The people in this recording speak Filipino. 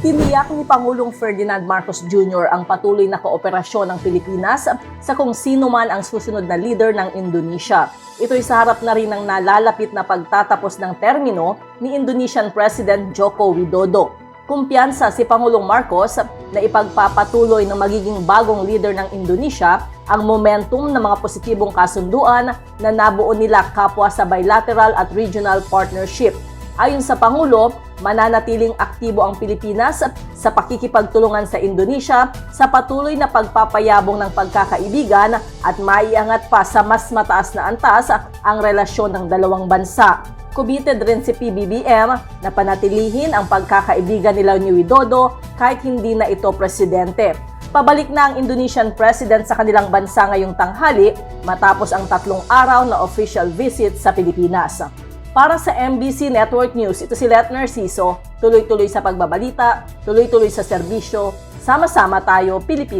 Tiniyak ni Pangulong Ferdinand Marcos Jr. ang patuloy na kooperasyon ng Pilipinas sa kung sino man ang susunod na leader ng Indonesia. Ito'y sa harap na rin ng nalalapit na pagtatapos ng termino ni Indonesian President Joko Widodo. Kumpiyansa si Pangulong Marcos na ipagpapatuloy ng magiging bagong leader ng Indonesia ang momentum ng mga positibong kasunduan na nabuo nila kapwa sa bilateral at regional partnership. Ayon sa Pangulo, mananatiling aktibo ang Pilipinas sa pakikipagtulungan sa Indonesia sa patuloy na pagpapayabong ng pagkakaibigan at maiangat pa sa mas mataas na antas ang relasyon ng dalawang bansa. Committed rin si PBBM na panatilihin ang pagkakaibigan nila ni Widodo kahit hindi na ito presidente. Pabalik na ang Indonesian President sa kanilang bansa ngayong tanghali matapos ang tatlong araw na official visit sa Pilipinas. Para sa MBC Network News, ito si Let Narciso, tuloy-tuloy sa pagbabalita, tuloy-tuloy sa serbisyo, sama-sama tayo Pilipino.